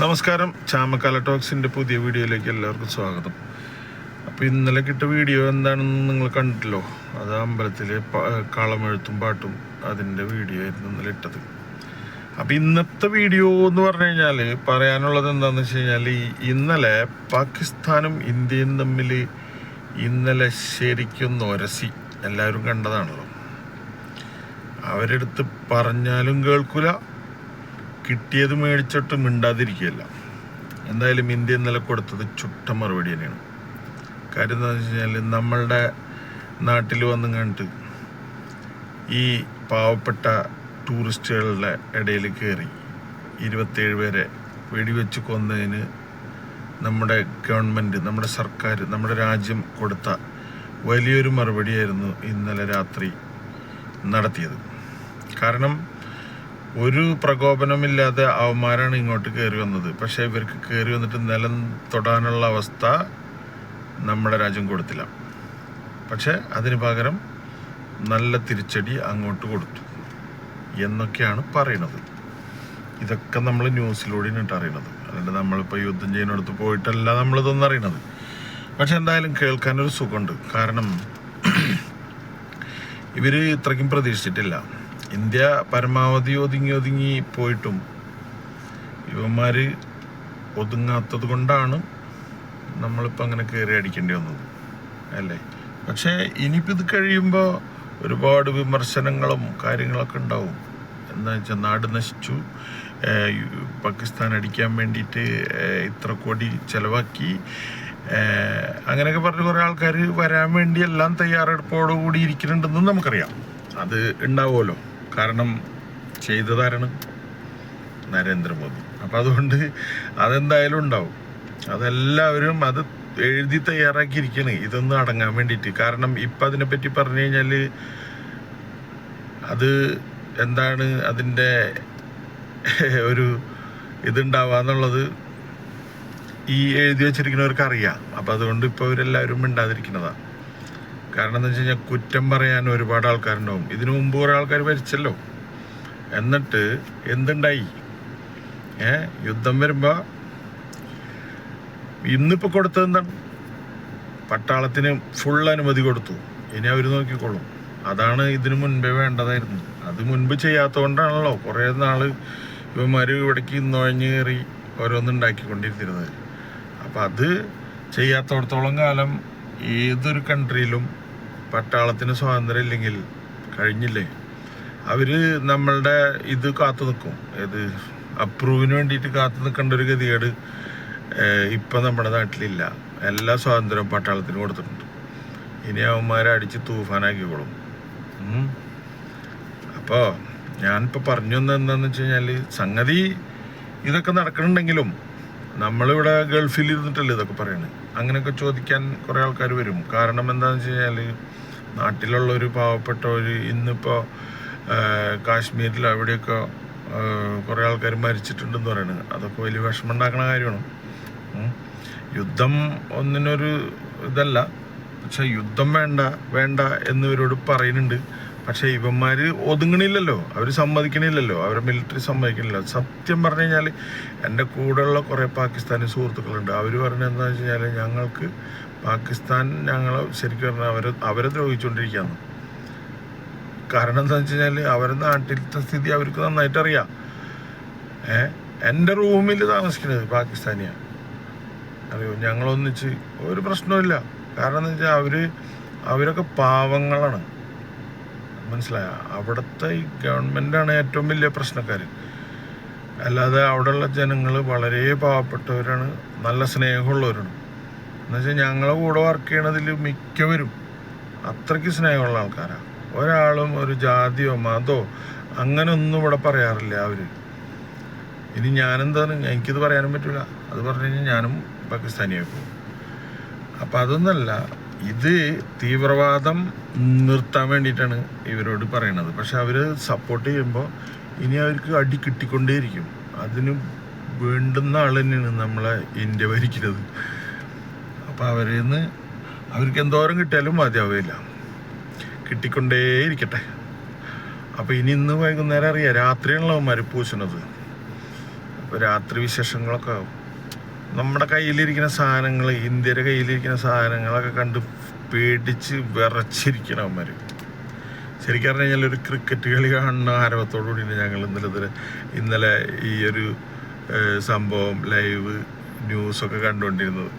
നമസ്കാരം. ചാമക്കാല ടോക്സിന്റെ പുതിയ വീഡിയോയിലേക്ക് എല്ലാവർക്കും സ്വാഗതം. അപ്പോൾ ഇന്നലെ കിട്ട വീഡിയോ എന്താണെന്ന് നിങ്ങൾ കണ്ടിട്ടില്ലോ? അത് അമ്പലത്തിലെ കളമെഴുത്തും പാട്ടും അതിന്റെ വീഡിയോ ആയിരുന്നു ഇന്നലെ ഇട്ടത്. അപ്പോൾ ഇന്നത്തെ വീഡിയോ എന്ന് പറഞ്ഞു കഴിഞ്ഞാൽ പറയാനുള്ളത് എന്താണെന്ന് വെച്ച് കഴിഞ്ഞാൽ ഇന്നലെ പാകിസ്ഥാനും ഇന്ത്യയും തമ്മിൽ ഇന്നലെ ശരിക്കും ഒരസി എല്ലാവരും കണ്ടതാണല്ലോ. അവരെടുത്ത് പറഞ്ഞാലും കേൾക്കൂല കിട്ടിയത് മേടിച്ചിട്ട് മിണ്ടാതിരിക്കുകയല്ല. എന്തായാലും ഇന്ത്യ ഇന്നലെ കൊടുത്തത് ചുട്ട മറുപടി തന്നെയാണ്. കാര്യം എന്താണെന്ന് വെച്ച് കഴിഞ്ഞാൽ നമ്മളുടെ നാട്ടിൽ വന്നു കണ്ടിട്ട് ഈ പാവപ്പെട്ട ടൂറിസ്റ്റുകളുടെ ഇടയിൽ കയറി ഇരുപത്തേഴ് പേരെ വെടിവെച്ച് കൊന്നതിന് നമ്മുടെ ഗവൺമെന്റ് നമ്മുടെ സർക്കാർ നമ്മുടെ രാജ്യം കൊടുത്ത വലിയൊരു മറുപടിയായിരുന്നു ഇന്നലെ രാത്രി നടത്തിയത്. കാരണം ഒരു പ്രകോപനമില്ലാതെ അവന്മാരാണ് ഇങ്ങോട്ട് കയറി വന്നത്. പക്ഷേ ഇവർക്ക് കയറി വന്നിട്ട് നിലം തൊടാനുള്ള അവസ്ഥ നമ്മുടെ രാജ്യം കൊടുത്തില്ല. പക്ഷേ അതിന് പകരം നല്ല തിരിച്ചടി അങ്ങോട്ട് കൊടുത്തു എന്നൊക്കെയാണ് പറയണത് ഇതൊക്കെ നമ്മൾ ന്യൂസിലൂടെയാണ് അറിയണത് അല്ലാണ്ട് നമ്മളിപ്പോൾ യുദ്ധം ചെയ്യുന്നിടത്ത് പോയിട്ടല്ല നമ്മളിതൊന്നും അറിയണത് പക്ഷെ എന്തായാലും കേൾക്കാനൊരു സുഖമുണ്ട്. കാരണം ഇവർ ഇത്രയ്ക്കും പ്രതീക്ഷിച്ചിട്ടില്ല. ഇന്ത്യ പരമാവധി ഒതുങ്ങി ഒതുങ്ങി പോയിട്ടും ഇവന്മാർ ഒതുങ്ങാത്തത് കൊണ്ടാണ് നമ്മളിപ്പോൾ അങ്ങനെ കയറി അടിക്കേണ്ടി വന്നത്. അല്ലേ? പക്ഷേ ഇനിയിപ്പോൾ ഇത് കഴിയുമ്പോൾ ഒരുപാട് വിമർശനങ്ങളും കാര്യങ്ങളൊക്കെ ഉണ്ടാവും. എന്താ വെച്ചാൽ നാട് നശിച്ചു. പാകിസ്ഥാൻ അടിക്കാൻ വേണ്ടിയിട്ട് ഇത്ര കോടി ചിലവാക്കി. അങ്ങനെയൊക്കെ പറഞ്ഞ് കുറേ ആൾക്കാർ വരാൻ വേണ്ടി എല്ലാം തയ്യാറെടുപ്പോടുകൂടി ഇരിക്കുന്നുണ്ടെന്നും നമുക്കറിയാം. അത് ഉണ്ടാവുമല്ലോ. കാരണം ചെയ്തതാരാണ്? നരേന്ദ്രമോദി. അപ്പം അതുകൊണ്ട് അതെന്തായാലും ഉണ്ടാവും. അതെല്ലാവരും അത് എഴുതി തയ്യാറാക്കിയിരിക്കണേ. ഇതൊന്നും അടങ്ങാൻ വേണ്ടിയിട്ട്. കാരണം ഇപ്പം അതിനെപ്പറ്റി പറഞ്ഞു കഴിഞ്ഞാൽ അത് എന്താണ് അതിന്റെ ഒരു ഇതുണ്ടാവാന്നുള്ളത് ഈ എഴുതി വെച്ചിരിക്കുന്നവർക്ക് അറിയാം അപ്പം അതുകൊണ്ട് ഇപ്പോൾ ഇവരെല്ലാവരും മിണ്ടാതിരിക്കുന്നതാ. കാരണം എന്താ വെച്ച് കഴിഞ്ഞാൽ കുറ്റം പറയാൻ ഒരുപാട് ആൾക്കാരുണ്ടാവും. ഇതിനു മുമ്പ് കുറേ ആൾക്കാർ മരിച്ചല്ലോ. എന്നിട്ട് എന്തുണ്ടായി? ഏ? യുദ്ധം വരുമ്പോൾ ഇന്നിപ്പോൾ കൊടുത്തത് എന്താണ്? പട്ടാളത്തിന് ഫുൾ അനുമതി കൊടുത്തു. ഇനി അവർ നോക്കിക്കോളും. അതാണ് ഇതിനു മുൻപേ വേണ്ടതായിരുന്നു. അത് മുൻപ് ചെയ്യാത്തതുകൊണ്ടാണല്ലോ കുറേ നാൾ ഇവന്മാർ ഇവിടേക്ക് നുഴഞ്ഞു കയറി ഓരോന്നുണ്ടാക്കിക്കൊണ്ടിരുന്നത്. അപ്പം അത് ചെയ്യാത്തടത്തോളം കാലം ഏതൊരു കൺട്രിയിലും പട്ടാളത്തിന് സ്വാതന്ത്ര്യം ഇല്ലെങ്കിൽ കഴിഞ്ഞില്ലേ? അവർ നമ്മളുടെ ഇത് കാത്തു നിൽക്കും. ഏത് അപ്രൂവിന് വേണ്ടിയിട്ട് കാത്തു നിൽക്കേണ്ട ഒരു ഗതികേട് ഇപ്പം നമ്മുടെ നാട്ടിലില്ല. എല്ലാ സ്വാതന്ത്ര്യവും പട്ടാളത്തിന് കൊടുത്തിട്ടുണ്ട്. ഇനി അവന്മാരെ അടിച്ച് തൂഫാനാക്കിക്കോളും. അപ്പോൾ ഞാനിപ്പോൾ പറഞ്ഞു എന്താണെന്ന് വെച്ച് കഴിഞ്ഞാൽ സംഗതി ഇതൊക്കെ നടക്കണുണ്ടെങ്കിലും നമ്മളിവിടെ ഗൾഫിൽ ഇരുന്നിട്ടല്ലേ ഇതൊക്കെ പറയണേ? അങ്ങനെയൊക്കെ ചോദിക്കാൻ കുറേ ആൾക്കാർ വരും. കാരണം എന്താണെന്ന് വെച്ച് കഴിഞ്ഞാൽ നാട്ടിലുള്ള ഒരു പാവപ്പെട്ട ഒരു ഇന്നിപ്പോൾ കാശ്മീരിൽ അവിടെയൊക്കെ കുറേ ആൾക്കാർ മരിച്ചിട്ടുണ്ടെന്ന് പറയുന്നത് അതൊക്കെ വലിയ വിഷമം ഉണ്ടാക്കുന്ന കാര്യമാണ് യുദ്ധം ഒന്നിനൊരു ഇതല്ല. പക്ഷെ യുദ്ധം വേണ്ട വേണ്ട എന്നിവരോട് പറയുന്നുണ്ട്. പക്ഷെ ഇവന്മാർ ഒതുങ്ങണില്ലല്ലോ. അവർ സമ്മതിക്കണില്ലല്ലോ. അവരെ മിലിറ്ററി സമ്മതിക്കണില്ല. സത്യം പറഞ്ഞു കഴിഞ്ഞാൽ എന്റെ കൂടെയുള്ള കുറേ പാകിസ്ഥാനി സുഹൃത്തുക്കളുണ്ട്. അവർ പറഞ്ഞത് എന്താണെന്ന് വെച്ച് കഴിഞ്ഞാൽ ഞങ്ങൾക്ക് പാകിസ്ഥാൻ ഞങ്ങൾ ശരിക്കും പറഞ്ഞാൽ അവരെ അവരെ ദ്രോഹിച്ചുകൊണ്ടിരിക്കുകയാണ് കാരണം എന്താണെന്ന് വെച്ച് കഴിഞ്ഞാൽ അവരുടെ നാട്ടിലത്തെ സ്ഥിതി അവർക്ക് നന്നായിട്ട് അറിയാം. ഏ? എന്റെ റൂമിൽ താമസിക്കുന്നത് പാകിസ്ഥാനിയാണ് അറിയോ? ഞങ്ങളൊന്നിച്ച് ഒരു പ്രശ്നവുമില്ല. കാരണം എന്താ വെച്ചാൽ അവർ അവരൊക്കെ പാവങ്ങളാണ്. മനസ്സിലായ. അവിടുത്തെ ഈ ഗവൺമെന്റാണ് ഏറ്റവും വലിയ പ്രശ്നക്കാർ അല്ലാതെ അവിടെയുള്ള ജനങ്ങൾ വളരെ പാവപ്പെട്ടവരാണ് നല്ല സ്നേഹമുള്ളവരാണ്. എന്നുവെച്ചാൽ ഞങ്ങളെ കൂടെ വർക്ക് ചെയ്യണതിൽ മിക്കവരും അത്രയ്ക്ക് സ്നേഹമുള്ള ആൾക്കാരാണ് ഒരാളും ഒരു ജാതിയോ മതമോ അങ്ങനെ ഒന്നും ഇവിടെ പറയാറില്ല അവർ ഇനി ഞാനെന്താണ് എനിക്കിത് പറയാനും പറ്റില്ല അത് പറഞ്ഞു കഴിഞ്ഞാൽ ഞാനും പാകിസ്ഥാനിയായി പോകും. അപ്പം അതൊന്നല്ല ഇത് തീവ്രവാദം നിർത്താൻ വേണ്ടിയിട്ടാണ് ഇവരോട് പറയണത്. പക്ഷെ അവർ സപ്പോർട്ട് ചെയ്യുമ്പോൾ ഇനി അവർക്ക് അടി കിട്ടിക്കൊണ്ടേയിരിക്കും. അതിന് വേണ്ടുന്ന ആൾ തന്നെയാണ് നമ്മളെ ഇന്ത്യ ഭരിക്കുന്നത്. അപ്പോൾ അവരിൽ നിന്ന് അവർക്ക് എന്തോരം കിട്ടിയാലും മതിയാവില്ല. കിട്ടിക്കൊണ്ടേയിരിക്കട്ടെ. അപ്പോൾ ഇനി ഇന്ന് വൈകുന്നേരം അറിയാം രാത്രിയാണല്ലോ അവന്മാർ അപ്പോൾ രാത്രി വിശേഷങ്ങളൊക്കെ ആവും. നമ്മുടെ കയ്യിലിരിക്കുന്ന സാധനങ്ങൾ ഇന്ത്യയുടെ കയ്യിലിരിക്കുന്ന സാധനങ്ങളൊക്കെ കണ്ട് പേടിച്ച് വിറച്ചിരിക്കണം അവന്മാർ ശരിക്കും പറഞ്ഞു കഴിഞ്ഞാൽ ഒരു ക്രിക്കറ്റ് കളി കാണുന്ന ആരവത്തോടു കൂടിയാണ് ഞങ്ങൾ ഇന്നലെ ഇന്നലെ ഈ ഒരു സംഭവം ലൈവ് ന്യൂസൊക്കെ കണ്ടുകൊണ്ടിരുന്നത്.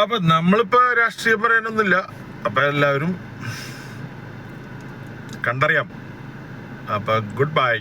അപ്പം നമ്മളിപ്പോൾ രാഷ്ട്രീയം പറയാനൊന്നുമില്ല. അപ്പം എല്ലാവരും കണ്ടറിയാം. അപ്പം ഗുഡ് ബൈ.